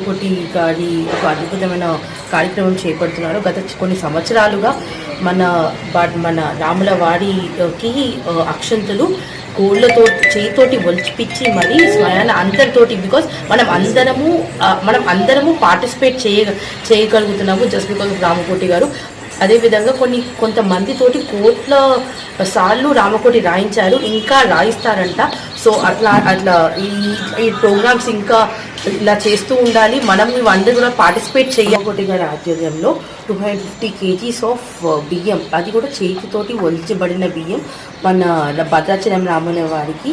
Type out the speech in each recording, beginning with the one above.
రామకోటి గారి ఒక అద్భుతమైన కార్యక్రమం చేపడుతున్నారు. గత కొన్ని సంవత్సరాలుగా మన మన రాముల వాడికి అక్షంతులు అక్షంతలు కోళ్ళతో చేతితోటి ఒలిచిపిచ్చి మరి స్వయాన అందరితోటి బికాస్ మనం అందరము మనం అందరము పార్టిసిపేట్ చేయ చేయగలుగుతున్నాము జస్ట్ బికాస్ రామకోటి గారు. అదేవిధంగా కొన్ని కొంతమందితోటి కోట్ల సార్లు రామకోటి రాయించారు ఇంకా రాయిస్తారంట. సో అట్లా అట్లా ఈ ఈ ప్రోగ్రామ్స్ ఇంకా ఇలా చేస్తూ ఉండాలి. మనం ఇవన్నీ కూడా పార్టిసిపేట్ చేయాలి. గారి ఆధ్వర్యంలో two hundred fifty kgs of బియ్యం అది కూడా చేతితోటి ఒలిచబడిన బియ్యం మన భద్రాచలం రామన్న వారికి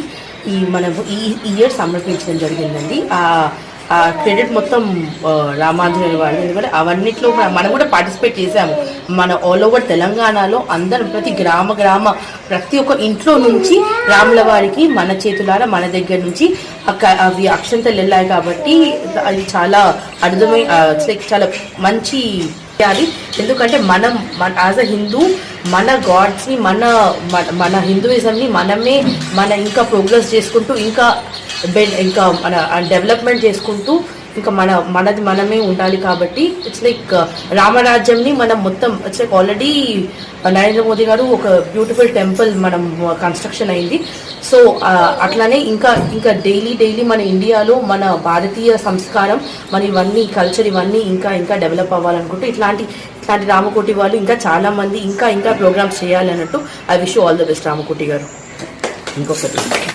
ఈ మనం ఈ ఇయర్ సమర్పించడం జరిగిందండి. ఆ క్రెడిట్ మొత్తం ఆ, వాళ్ళు వారి ఎందుకంటే అవన్నిట్లో మనం కూడా పార్టిసిపేట్ చేసాము మన ఆల్ ఓవర్ తెలంగాణలో అందరం ప్రతి గ్రామ గ్రామ ప్రతి ఒక్క ఇంట్లో నుంచి రాముల వారికి మన చేతులారా మన దగ్గర నుంచి అక్క- అవి అక్షంతలు వెళ్ళాయి కాబట్టి అది చాలా అర్థమై చాలా మంచి చేయాలి. ఎందుకంటే మనం మన యాజ్ అ హిందూ మన గాడ్స్ని మన మన- హిందూయిజంని మనమే మన ఇంకా ప్రోగ్రెస్ చేసుకుంటూ ఇంకా ఇంకా మన డెవలప్మెంట్ చేసుకుంటూ ఇంకా మన మనది మనమే ఉండాలి కాబట్టి ఇట్స్ లైక్ uh, రామరాజ్యంని మనం మొత్తం it's like already Narendra Modi garu ఒక బ్యూటిఫుల్ టెంపుల్ మనం uh, కన్స్ట్రక్షన్ అయింది. సో uh, అట్లానే ఇంకా ఇంకా డైలీ డైలీ మన ఇండియాలో మన భారతీయ సంస్కారం మన ఇవన్నీ కల్చర్ ఇవన్నీ ఇంకా ఇంకా డెవలప్ అవ్వాలనుకుంటూ ఇట్లాంటి ఇట్లాంటి రామకోటి వాళ్ళు ఇంకా చాలా మంది ఇంకా ఇంకా ప్రోగ్రామ్స్ చేయాలి అన్నట్టు I wish all the best Ramakoti garu. ఇంకొకటి.